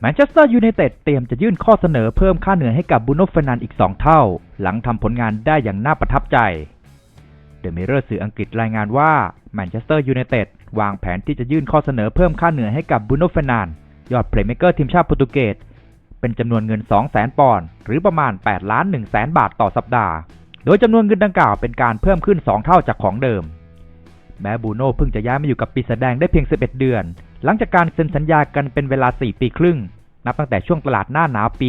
แมนเชสเตอร์ยูไนเต็ดเตรียมจะยื่นข้อเสนอเพิ่มค่าเหนื่อยให้กับบูโน่เฟนันอีก 2 เท่า หลังทำผลงานได้อย่างน่าประทับใจ เดอะมิเรอร์สื่ออังกฤษรายงานว่าแมนเชสเตอร์ยูไนเต็ดวางแผนที่จะยื่นข้อเสนอเพิ่มค่าเหนื่อยให้กับบูโน่เฟนันยอดเพลย์เมเกอร์ทีมชาติโปรตุเกสเป็นจำนวนเงิน 200,000 ปอนด์หรือประมาณ 8 ล้าน1แสนบาทต่อสัปดาห์ โดยจำนวนเงินดังกล่าวเป็นการเพิ่มขึ้น 2 เท่าจากของเดิม แม้บูโน่เพิ่งจะย้ายมาอยู่กับปีศาจแดงได้เพียง 11 เดือน หลังจากการเซ็นสัญญากันเป็นเวลา 4 ปีครึ่ง นับตั้งแต่ช่วงตลาดหน้าหนาวปี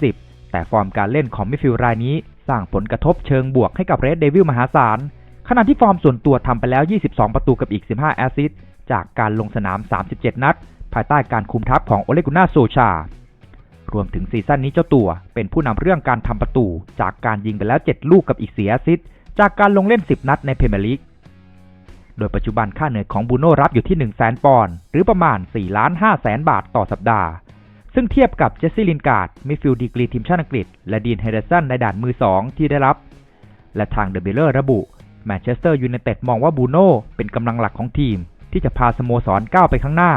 2020 แต่ฟอร์มการเล่นของมิฟิลรายนี้ สร้างผลกระทบเชิงบวกให้กับเรดเดวิลมหาศาล ขณะที่ฟอร์มส่วนตัวทำไปแล้ว 22 ประตูกับอีก 15 แอสซิสต์จากการลงสนาม 37 นัด ภายใต้การคุมทัพของโอเลกุน่าโซชา รวมถึงซีซั่นนี้เจ้าตัว เป็นผู้นำเรื่องการทำประตู จากการยิงไปแล้ว 7 ลูกกับอีก4แอสซิสต์จากการลงเล่น 10 นัดในเพรเมียร์ลีก โดยปัจจุบันค่าเหนื่อยของบูโน่รับอยู่ที่ 1 0 0 0 0 0 ปอนด์ หรือประมาณ 4 ล้าน5แสนบาทต่อสัปดาห์ ซึ่งเทียบกับเจสซี่ลินการ์ดมิฟิลดีกรีทีมชาติอังกฤษ และดีนเฮเดสันในด่านมือ 2 ที่ได้รับ และทางเดอะเบลเลอร์ระบุแมนเชสเตอร์ยูไนเต็ดมองว่าบูโน่เป็นกำลังหลักของทีม ที่จะพาสโมสรก้าวไปข้างหน้า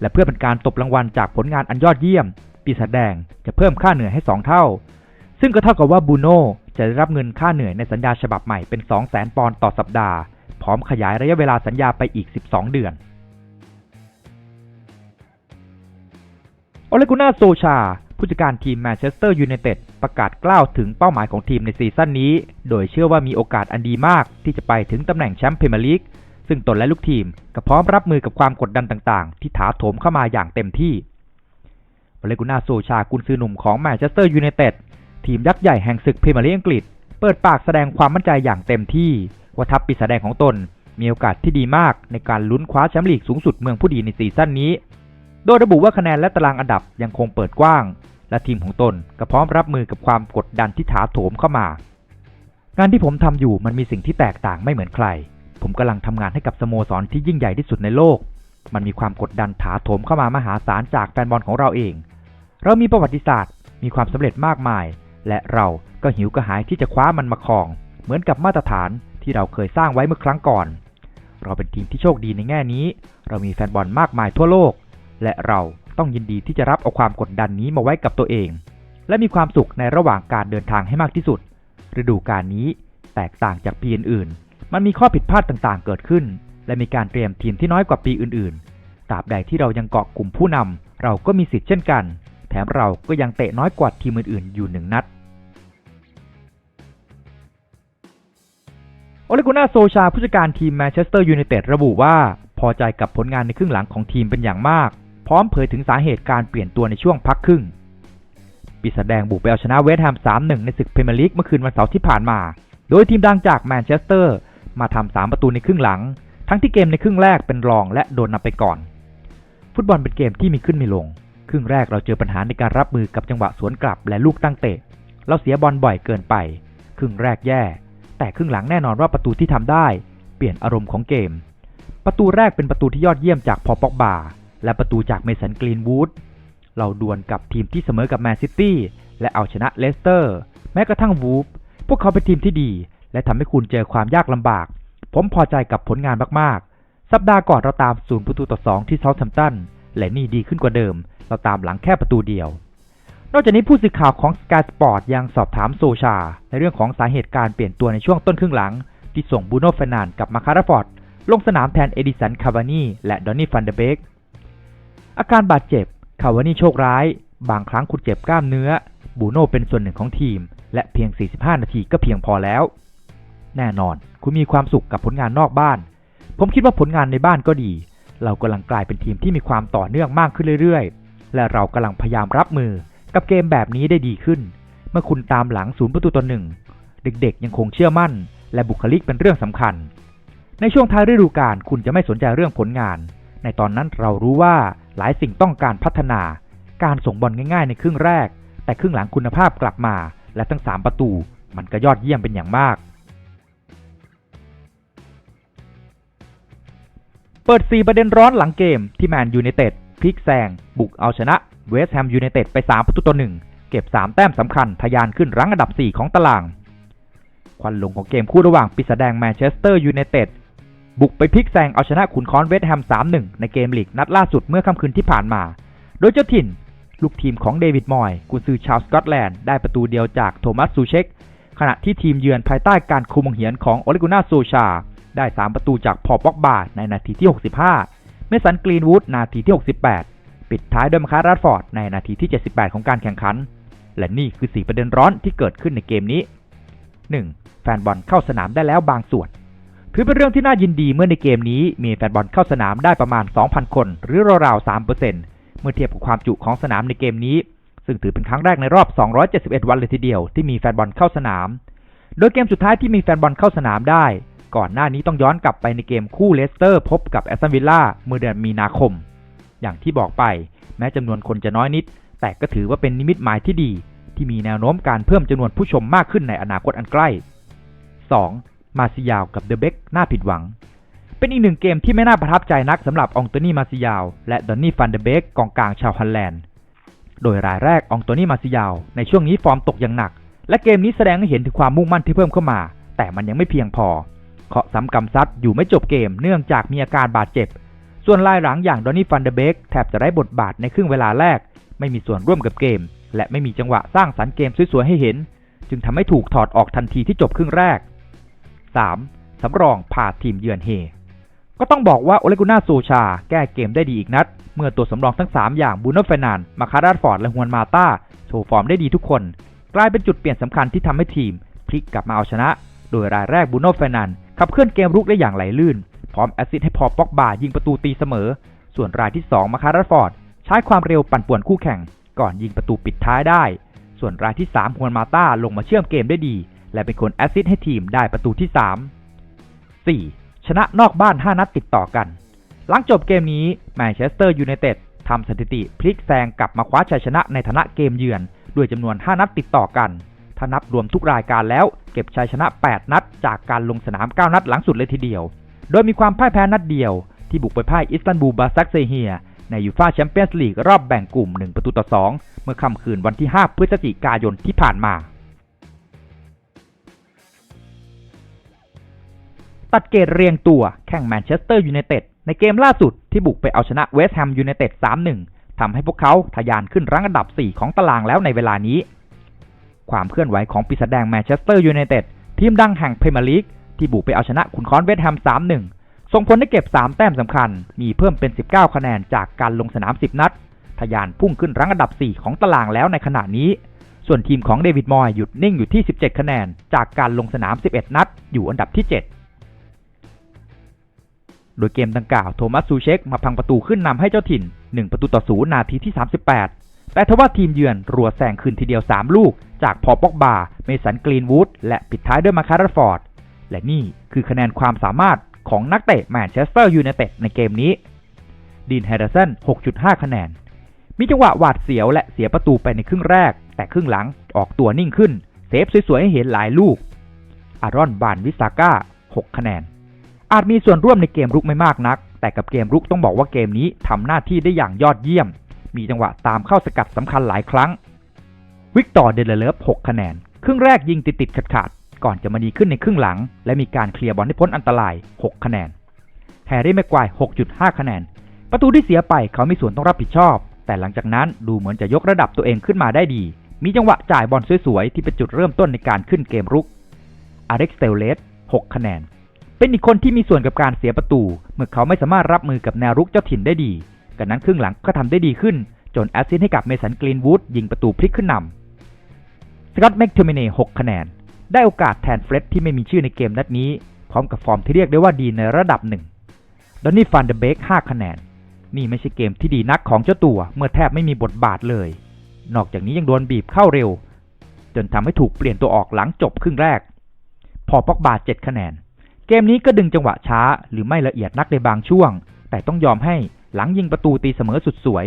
และเพื่อเป็นการตบรางวัลจากผลงานอันยอดเยี่ยม ปีศาจแดงจะเพิ่มค่าเหนื่อยให้ 2 เท่า ซึ่งก็เท่ากับว่าบูโน่จะได้รับเงินค่าเหนื่อยในสัญญาฉบับใหม่เป็น 200,000 ปอนด์ต่อสัปดาห์ ร้อมขยายระยะเวลาสัญญาไปอีก 12 เดือน โอเลกุน่าโซชา ผู้จัดการทีมแมนเชสเตอร์ยูไนเต็ดประกาศกล่าวถึงเป้าหมายของทีมในซีซั่นนี้ โดยเชื่อว่ามีโอกาสอันดีมากที่จะไปถึงตำแหน่งแชมป์พรีเมียร์ลีก ซึ่งตนและลูกทีมก็พร้อมรับมือกับความกดดันต่างๆ ที่ถาโถมเข้ามาอย่างเต็มที่โอเลกุน่าโซชากุนซือหนุ่มของแมนเชสเตอร์ยูไนเต็ดทีมยักษ์ใหญ่แห่งศึกพรีเมียร์ลีกอังกฤษเปิดปากแสดงความมั่นใจอย่างเต็มที่ ว่าทัพปีศาจแดงของตน มีโอกาสที่ดีมากในการลุ้นคว้าแชมป์ลีกสูงสุดเมืองผู้ดีในซีซั่นนี้ โดยระบุว่าคะแนนและตารางอันดับยังคงเปิดกว้าง และทีมของตนก็พร้อมรับมือกับความกดดันที่ถาโถมเข้ามา งานที่ผมทำอยู่มันมีสิ่งที่แตกต่างไม่เหมือนใคร ผมกำลังทำงานให้กับสโมสรที่ยิ่งใหญ่ที่สุดในโลก มันมีความกดดันถาโถมเข้ามามหาศาลจากแฟนบอลของเราเอง เรามีประวัติศาสตร์ มีความสำเร็จมากมาย และเราก็หิวกระหายที่จะคว้ามันมาครอง เหมือนกับมาตรฐาน ที่เราเคยสร้างไว้เมื่อครั้งก่อน เราเป็นทีมที่โชคดีในแง่นี้ เรามีแฟนบอลมากมายทั่วโลก และเราต้องยินดีที่จะรับเอาความกดดันนี้มาไว้กับตัวเอง และมีความสุขในระหว่างการเดินทางให้มากที่สุด ฤดูกาลนี้แตกต่างจากปีอื่นๆ มันมีข้อผิดพลาดต่างๆ เกิดขึ้น และมีการเตรียมทีมที่น้อยกว่าปีอื่นๆ ตราบใดที่เรายังเกาะกลุ่มผู้นำเราก็มีสิทธิ์เช่นกัน แถมเราก็ยังเตะน้อยกว่าทีมอื่นๆ อยู่หนึ่งนัด โอเลกุน่าโซชาผู้จัดการทีมแมนเชสเตอร์ยูไนเต็ดระบุว่า พอใจกับผลงานในครึ่งหลังของทีมเป็นอย่างมาก พร้อมเผยถึงสาเหตุการเปลี่ยนตัวในช่วงพักครึ่ง ปีศาจแดงบุกไปเอาชนะเวสต์แฮม 3-1 ในศึกพรีเมียร์ลีกเมื่อคืนวันเสาร์ที่ผ่านมา โดยทีมดังจากแมนเชสเตอร์มาทำ3ประตูในครึ่งหลัง ทั้งที่เกมในครึ่งแรกเป็นรองและโดนนำไปก่อน ฟุตบอลเป็นเกมที่มีขึ้นมีลง ครึ่งแรกเราเจอปัญหาในการรับมือกับจังหวะสวนกลับและลูกตั้งเตะ เราเสียบอลบ่อยเกินไป ครึ่งแรกแย่ แต่ครึ่งหลังแน่นอนว่าประตูที่ทำได้ เปลี่ยนอารมณ์ของเกม ประตูแรกเป็นประตูที่ยอดเยี่ยมจากพอปอกบาและประตูจากเมสันกรีนวูดเราดวลกับทีมที่เสมอกับแมนซิตี้และเอาชนะเลสเตอร์ แม้กระทั่งวูฟพวกเขาเป็นทีมที่ดี และทำให้คุณเจอความยากลำบาก ผมพอใจกับผลงานมากๆ สัปดาห์ก่อนเราตามศูนย์ประตูต่อสองที่เซาท์แฮมป์ตันและนี่ดีขึ้นกว่าเดิม เราตามหลังแค่ประตูเดียว นอกจากนี้ผู้สื่อข่าวของ Sky Sport ยังสอบถามโซชา ในเรื่องของสาเหตุการเปลี่ยนตัวในช่วงต้นครึ่งหลัง ที่ส่งบูโน่เฟนันกับมาคาราฟอร์ดลงสนามแทนเอดิสันคาวานีและดอนนี่ฟันเดเบกอาการบาดเจ็บคาวานีโชคร้าย บางครั้งคุณเจ็บกล้ามเนื้อ บูโน่เป็นส่วนหนึ่งของทีม และเพียง 45 นาทีก็เพียงพอแล้ว แน่นอน คุณมีความสุขกับผลงานนอกบ้าน ผมคิดว่าผลงานในบ้านก็ดี เรากำลังกลายเป็นทีมที่มีความต่อเนื่องมากขึ้นเรื่อย ๆ และเรากำลังพยายามรับมือ กับเกมแบบนี้ได้ดีขึ้น เมื่อคุณตามหลังศูนย์ประตูต่อหนึ่งเด็กๆ ยังคงเชื่อมั่น และบุคลิกเป็นเรื่องสำคัญ ในช่วงท้ายฤดูกาลคุณจะไม่สนใจเรื่องผลงาน ในตอนนั้นเรารู้ว่าหลายสิ่งต้องการพัฒนา การส่งบอลง่ายๆ ในครึ่งแรก แต่ครึ่งหลังคุณภาพกลับมา และทั้ง 3 ประตู มันก็ยอดเยี่ยมเป็นอย่างมาก เปิด4ประเด็นร้อนหลังเกมที่แมนยูไนเต็ด พลิกแซงบุกเอาชนะเวสต์แฮมยูไนเต็ดไป 3 ประตูต่อหนึ่งเก็บ 3 แต้มสำคัญทะยานขึ้นรั้งอันดับ 4 ของตาราง ควันหลงของเกมคู่ระหว่างปีศาจแดงแมนเชสเตอร์ยูไนเต็ดบุกไปพลิกแซงเอาชนะขุนค้อนเวสต์แฮม 3-1 ในเกมลีกนัดล่าสุดเมื่อค่ำคืนที่ผ่านมา โดยเจ้าถิ่น ลูกทีมของเดวิดมอยกุนซือชาวสกอตแลนด์ได้ประตูเดียวจากโทมัสซูเชกขณะที่ทีมเยือนภายใต้การคุมเหียนของโอเลกุน่าโซชา ได้ 3 ประตูจากพอป็อกบาในนาทีที่ 65 เมสันกรีนวูดนาทีที่ 68 ปิดท้ายด้วยมาคารัสฟอร์ดในนาทีที่ 78 ของการแข่งขัน และนี่คือ 4 ประเด็นร้อนที่เกิดขึ้นในเกมนี้ 1. แฟนบอลเข้าสนามได้แล้วบางส่วน ถือเป็นเรื่องที่น่ายินดีเมื่อในเกมนี้มีแฟนบอลเข้าสนามได้ประมาณ 2,000 คน หรือราวๆ 3%เมื่อเทียบกับความจุของสนามในเกมนี้ ซึ่งถือเป็นครั้งแรกในรอบ 271 วันเลยทีเดียวที่มีแฟนบอลเข้าสนาม โดยเกมสุดท้ายที่มีแฟนบอลเข้าสนามได้ ก่อนหน้านี้ต้องย้อนกลับไปในเกมคู่เลสเตอร์พบกับแอสตันวิลล่าเมื่อเดือนมีนาคม อย่างที่บอกไป แม้จำนวนคนจะน้อยนิด แต่ก็ถือว่าเป็นนิมิตหมายที่ดี ที่มีแนวโน้มการเพิ่มจำนวนผู้ชมมากขึ้นในอนาคตอันใกล้ 2. มาซิยาวกับเดอะเบกน่าผิดหวัง เป็นอีกหนึ่งเกมที่ไม่น่าประทับใจนักสำหรับองโตนี่มาซิยาวและดอนนี่ฟันเดเบกกองกลางชาวฮอลแลนด์ โดยรายแรกองโตนี่มาซิยาวในช่วงนี้ฟอร์มตกอย่างหนัก และเกมนี้แสดงให้เห็นถึงความมุ่งมั่นที่เพิ่มเข้ามา แต่มันยังไม่เพียงพอ เคาะซ้ำกำซัดอยู่ไม่จบเกมเนื่องจากมีอาการบาดเจ็บ ส่วนลายหลังอย่างดอนนี่ฟันเดเบกแทบจะได้บทบาทในครึ่งเวลาแรก ไม่มีส่วนร่วมกับเกม และไม่มีจังหวะสร้างสรรค์เกมสวยๆให้เห็น จึงทำให้ถูกถอดออกทันทีที่จบครึ่งแรก 3. สำรองพาทีมเยือนเฮก็ต้องบอกว่าโอเลกุน่าโซชา แก้เกมได้ดีอีกนัด เมื่อตัวสำรองทั้ง 3 อย่างบูโนเฟนาน มาคาราฟอร์ด และฮวนมาตาโชว์ฟอร์มได้ดีทุกคน กลายเป็นจุดเปลี่ยนสำคัญที่ทำให้ทีม พลิกกลับมาเอาชนะ โดยรายแรกบูโนเฟนาน ขับเคลื่อนเกมรุกได้อย่างไหลลื่น พร้อมแอสซิสต์ให้พอป็อกบายิงประตูตีเสมอ ส่วนรายที่ 2 มาคาราฟอร์ด ใช้ความเร็วปั่นป่วนคู่แข่ง ก่อนยิงประตูปิดท้ายได้ ส่วนรายที่3ฮวนมาตาลงมาเชื่อมเกมได้ดี และเป็นคนแอสซิสต์ให้ทีมได้ประตูที่ 3 4. ชนะนอกบ้าน 5 นัดติดต่อกัน หลังจบเกมนี้แมนเชสเตอร์ยูไนเต็ดทำสถิติพลิกแซงกลับมาคว้าชัยชนะในฐานะเกมเยือน ด้วยจำนวน 5 นัดติดต่อกัน ถ้านับรวมทุกรายการแล้วเก็บชัยชนะ 8 นัด จากการลงสนาม 9 นัดหลังสุดเลยทีเดียว โดยมีความพ่ายแพ้นัดเดียว ที่บุกไปพ่ายอิสตันบูลบาซักเซเฮีย ในยูฟ่าแชมเปี้ยนส์ลีกรอบแบ่งกลุ่ม 1 ประตูต่อ 2 เมื่อค่ำคืนวันที่ 5 พฤศจิกายนที่ผ่านมา ตัดเกตเรียงตัวแข่งแมนเชสเตอร์ยูไนเต็ดในเกมล่าสุดที่บุกไปเอาชนะเวสต์แฮมยูไนเต็ด 3-1ทำให้พวกเขาทะยานขึ้นรั้งอันดับ 4 ของตารางแล้วในเวลานี้ ความเคลื่อนไหวของปีศาจแดงแมนเชสเตอร์ยูไนเต็ดทีมดังแห่งพรีเมียร์ลีกที่บุกไปเอาชนะขุนค้อนเวสต์แฮม 3-1 ส่งผลให้เก็บ 3 แต้มสำคัญ มีเพิ่มเป็น 19 คะแนนจากการลงสนาม 10 นัด ทะยานพุ่งขึ้นรั้งอันดับ 4 ของตารางแล้วในขณะนี้ ส่วนทีมของเดวิดมอยหยุดนิ่งอยู่ที่ 17 คะแนน จากการลงสนาม 11 นัด อยู่อันดับที่ 7 โดยเกมดังกล่าวโทมัสซูเชกมาพังประตูขึ้นนำให้เจ้าถิ่น 1 ประตูต่อศูนย์นาทีที่ 38 แต่ทว่าทีมเยือนรัวแซงคืนทีเดียว 3 ลูก จากพอปอกบา เมสันกรีนวูด และปิดท้ายด้วยมาคาร์ฟอร์ด และนี่คือคะแนนความสามารถของนักเตะแมนเชสเตอร์ยูไนเต็ดในเกมนี้ ดีนแฮร์ริสัน 6.5 คะแนน มีจังหวะหวาดเสียวและเสียประตูไปในครึ่งแรก แต่ครึ่งหลังออกตัวนิ่งขึ้น เซฟสวยๆให้เห็นหลายลูก อารอนบานวิสาก้า 6 คะแนน อาจมีส่วนร่วมในเกมรุกไม่มากนัก แต่กับเกมรุกต้องบอกว่าเกมนี้ทำหน้าที่ได้อย่างยอดเยี่ยม มีจังหวะตามเข้าสกัดสำคัญหลายครั้ง วิกตอร์เดลเลฟ6คะแนน ครึ่งแรกยิงติดติดขัดขาดๆก่อนจะมาดีขึ้นในครึ่งหลัง และมีการเคลียร์บอลให้พ้นอันตราย 6 คะแนนแฮร์รี่แม็กควาย 6.5 คะแนน ประตูที่เสียไปเขามีส่วนต้องรับผิดชอบ แต่หลังจากนั้นดูเหมือนจะยกระดับตัวเองขึ้นมาได้ดี มีจังหวะจ่ายบอลสวยๆ ที่เป็นจุดเริ่มต้นในการขึ้นเกมรุกอาเร็กซ์เตลเลส6คะแนน เป็นอีกคนที่มีส่วนกับการเสียประตู เมื่อเขาไม่สามารถรับมือกับแนวรุกเจ้าถิ่นได้ดี กันนั้นครึ่งหลังก็ทำได้ดีขึ้น จนแอสซิสต์ให้กับเมสันกรีนวูดยิงประตูพลิกขึ้นนำสกอตแม็กเทอร์มิเน่6คะแนน ได้โอกาสแทนเฟร็ดที่ไม่มีชื่อในเกมนัดนี้ พร้อมกับฟอร์มที่เรียกได้ว่าดีในระดับหนึ่งดอนนี่ฟันเดเบก5คะแนน นี่ไม่ใช่เกมที่ดีนักของเจ้าตัว เมื่อแทบไม่มีบทบาทเลย นอกจากนี้ยังโดนบีบเข้าเร็ว จนทำให้ถูกเปลี่ยนตัวออกหลังจบครึ่งแรก พอปอกบาด7คะแนน เกมนี้ก็ดึงจังหวะช้าหรือไม่ละเอียดนักในบางช่วง แต่ต้องยอมให้ หลังยิงประตูตีเสมอสุดสวย